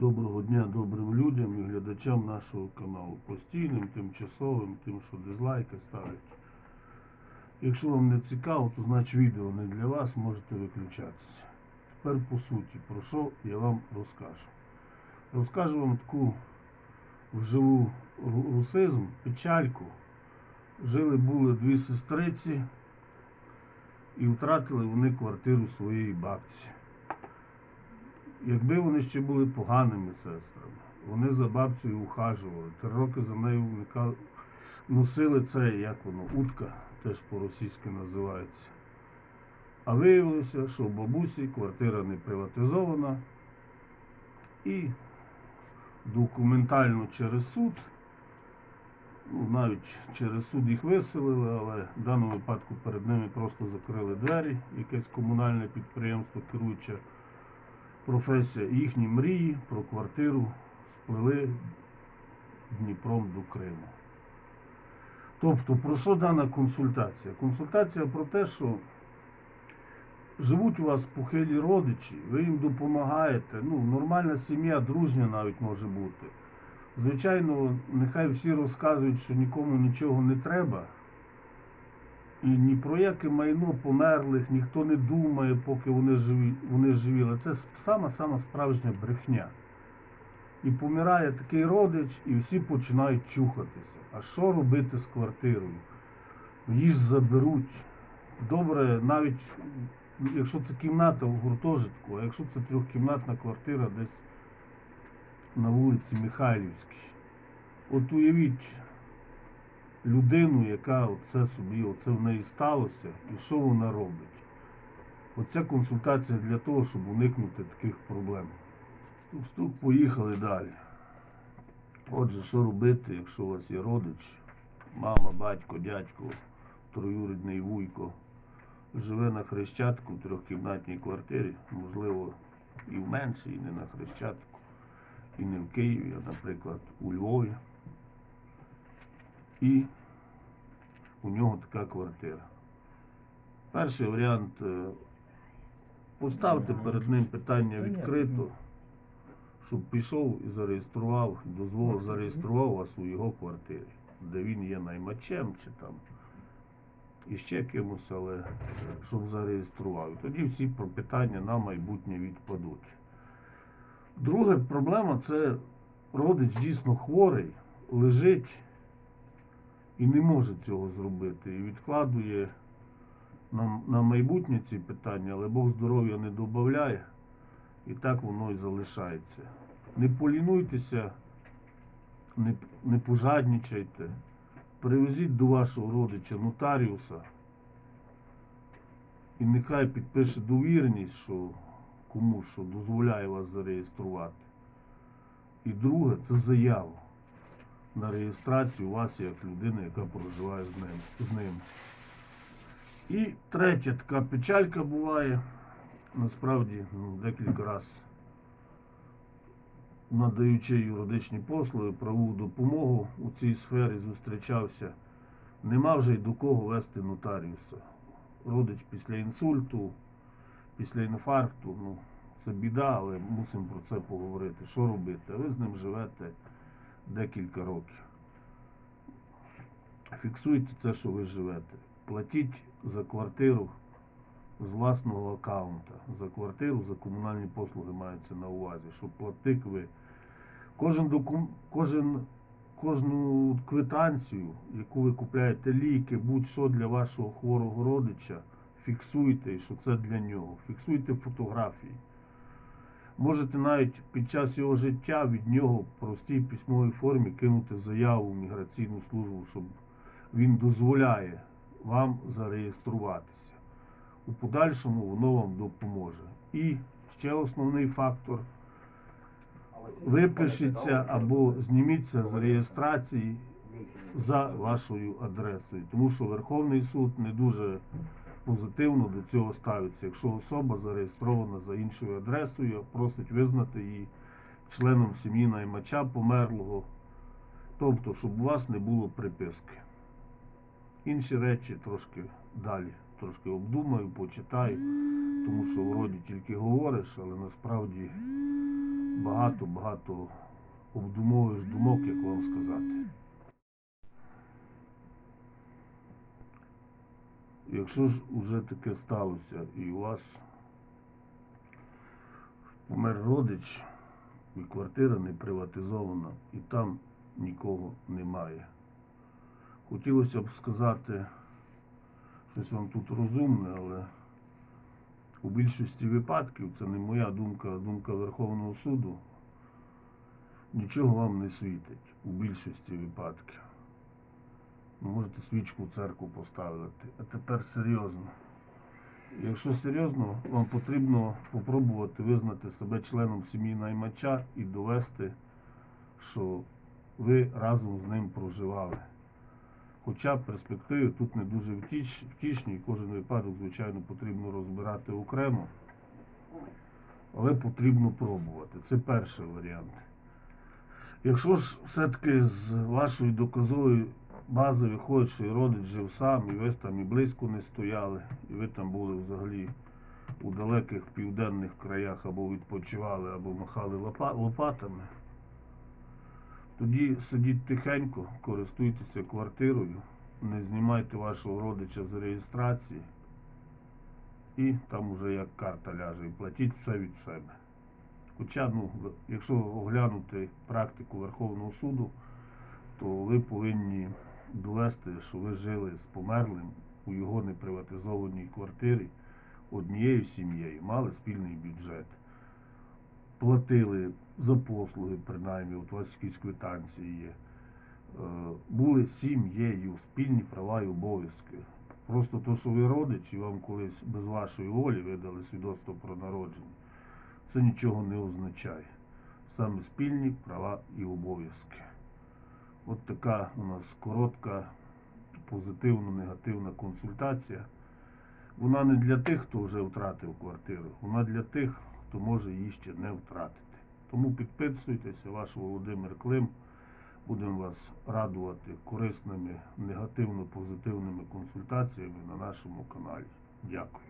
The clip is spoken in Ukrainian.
Доброго дня добрим людям і глядачам нашого каналу. Постійним, тимчасовим, тим, що дизлайки ставлять. Якщо вам не цікаво, то значить відео не для вас, можете виключатися. Тепер по суті, про що я вам розкажу. Розкажу вам таку вживу русизм, печальку. Жили були дві сестриці і втратили вони квартиру своєї бабці. Якби вони ще були поганими сестрами, вони за бабцею ухажували, три роки за нею вника- носили це, як воно, утка, теж по-російськи називається. А виявилося, що у бабусі квартира не приватизована і документально через суд, ну, навіть через суд їх виселили, але в даному випадку перед ними просто закрили двері, якесь комунальне підприємство керуюче професія, їхні мрії про квартиру сплили Дніпром до Криму. Тобто, про що дана консультація? Консультація про те, що живуть у вас похилі родичі, ви їм допомагаєте. Ну, нормальна сім'я, дружня навіть може бути. Звичайно, нехай всі розказують, що нікому нічого не треба. І ні про яке майно померлих ніхто не думає, поки вони живі. Вони живі. Але це сама-сама справжня брехня. І помирає такий родич, і всі починають чухатися. А що робити з квартирою? Її заберуть. Добре, навіть якщо це кімната в гуртожитку, а якщо це трьохкімнатна квартира десь на вулиці Михайлівській. От уявіть людину, яка це собі, оце в неї сталося, і що вона робить. Оця консультація для того, щоб уникнути таких проблем. Стук-стук, поїхали далі. Отже, що робити, якщо у вас є родич, мама, батько, дядько, троюрідний вуйко, живе на Хрещатку в трьохкімнатній квартирі, можливо, і в меншій, і не на Хрещатку, і не в Києві, а, наприклад, у Львові. І у нього така квартира. Перший варіант е, поставте перед ним питання відкрито, щоб пішов і зареєстрував, дозволив зареєстрував вас у його квартирі, де він є наймачем чи там іще кимось, але щоб зареєстрував. Тоді всі питання на майбутнє відпадуть. Друга проблема це родич дійсно хворий, лежить і не може цього зробити. І відкладує на, на майбутнє ці питання, але Бог здоров'я не додає, і так воно і залишається. Не полінуйтеся, не, не пожаднічайте. Привезіть до вашого родича нотаріуса, і нехай підпише довірність, що кому що дозволяє вас зареєструвати. І друге це заяву на реєстрацію вас як людини, яка проживає з ним. З ним. І третя така печалька буває. Насправді ну, декілька разів надаючи юридичні послуги, правову допомогу у цій сфері зустрічався. Нема вже й до кого вести нотаріуса. Родич після інсульту, після інфаркту, ну, це біда, але мусимо про це поговорити. Що робити? Ви з ним живете декілька років. Фіксуйте це, що ви живете. Платіть за квартиру з власного аккаунта. За квартиру, за комунальні послуги мається на увазі, щоб платник ви. Кожен докум... кожен... кожну квитанцію, яку ви купляєте ліки, будь-що для вашого хворого родича, фіксуйте, що це для нього. Фіксуйте фотографії. Можете навіть під час його життя від нього в простій письмовій формі кинути заяву в міграційну службу, щоб він дозволяє вам зареєструватися. У подальшому воно вам допоможе. І ще основний фактор. Випишіться або зніміться з реєстрації за вашою адресою, тому що Верховний суд не дуже позитивно до цього ставиться. Якщо особа зареєстрована за іншою адресою, просить визнати її членом сім'ї наймача померлого, тобто, щоб у вас не було приписки. Інші речі трошки далі, трошки обдумаю, почитаю, тому що вроді тільки говориш, але насправді багато-багато обдумовуєш думок, як вам сказати. Якщо ж уже таке сталося і у вас помер родич, і квартира не приватизована, і там нікого немає. Хотілося б сказати щось вам тут розумне, але у більшості випадків, це не моя думка, а думка Верховного суду, нічого вам не світить у більшості випадків. Можете свічку в церкву поставити. А тепер серйозно. Якщо серйозно, вам потрібно спробувати визнати себе членом сім'ї наймача і довести, що ви разом з ним проживали. Хоча перспективи тут не дуже втішні, кожен випадок, звичайно, потрібно розбирати окремо, але потрібно пробувати. Це перший варіант. Якщо ж все-таки з вашої доказової бази виходить, що і родич жив сам, і ви там і близько не стояли, і ви там були взагалі у далеких південних краях або відпочивали, або махали лопатами, тоді сидіть тихенько, користуйтеся квартирою, не знімайте вашого родича з реєстрації, і там уже як карта ляже, і платіть все від себе. Хоча, ну, якщо оглянути практику Верховного суду, то ви повинні довести, що ви жили з померлим у його неприватизованій квартирі однією сім'єю, мали спільний бюджет, платили за послуги, принаймні, от у вас якісь квитанції є. Е, Були сім'єю, спільні права і обов'язки. Просто то, що ви родич, і вам колись без вашої волі видали свідоцтво про народження, це нічого не означає. Саме спільні права і обов'язки. От така у нас коротка, позитивно-негативна консультація. Вона не для тих, хто вже втратив квартиру, вона для тих, хто може її ще не втратити. Тому підписуйтеся, ваш Володимир Клим. Будемо вас радувати корисними негативно-позитивними консультаціями на нашому каналі. Дякую.